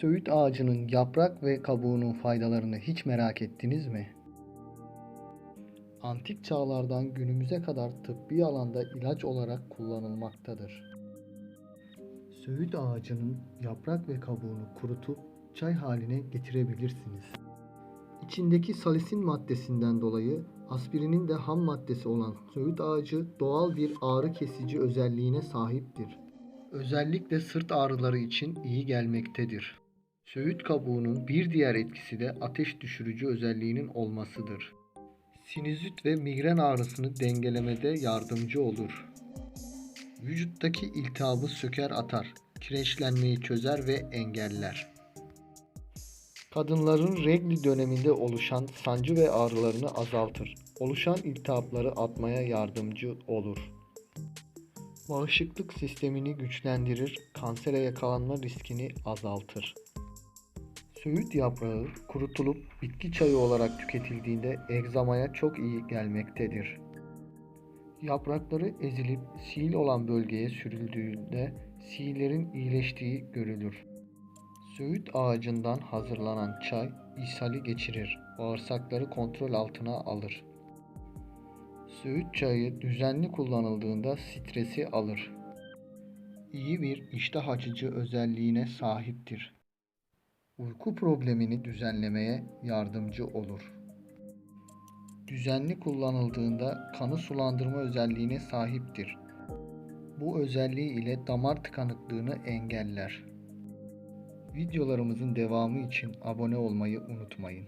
Söğüt ağacının yaprak ve kabuğunun faydalarını hiç merak ettiniz mi? Antik çağlardan günümüze kadar tıbbi alanda ilaç olarak kullanılmaktadır. Söğüt ağacının yaprak ve kabuğunu kurutup çay haline getirebilirsiniz. İçindeki salisin maddesinden dolayı aspirinin de ham maddesi olan söğüt ağacı doğal bir ağrı kesici özelliğine sahiptir. Özellikle sırt ağrıları için iyi gelmektedir. Söğüt kabuğunun bir diğer etkisi de ateş düşürücü özelliğinin olmasıdır. Sinüzit ve migren ağrısını dengelemede yardımcı olur. Vücuttaki iltihabı söker atar, kireçlenmeyi çözer ve engeller. Kadınların regli döneminde oluşan sancı ve ağrılarını azaltır. Oluşan iltihapları atmaya yardımcı olur. Bağışıklık sistemini güçlendirir, kansere yakalanma riskini azaltır. Söğüt yaprağı kurutulup bitki çayı olarak tüketildiğinde egzamaya çok iyi gelmektedir. Yaprakları ezilip sil olan bölgeye sürüldüğünde siillerin iyileştiği görülür. Söğüt ağacından hazırlanan çay ishali geçirir, bağırsakları kontrol altına alır. Söğüt çayı düzenli kullanıldığında stresi alır. İyi bir iştah açıcı özelliğine sahiptir. Uyku problemini düzenlemeye yardımcı olur. Düzenli kullanıldığında kanı sulandırma özelliğine sahiptir. Bu özelliği ile damar tıkanıklığını engeller. Videolarımızın devamı için abone olmayı unutmayın.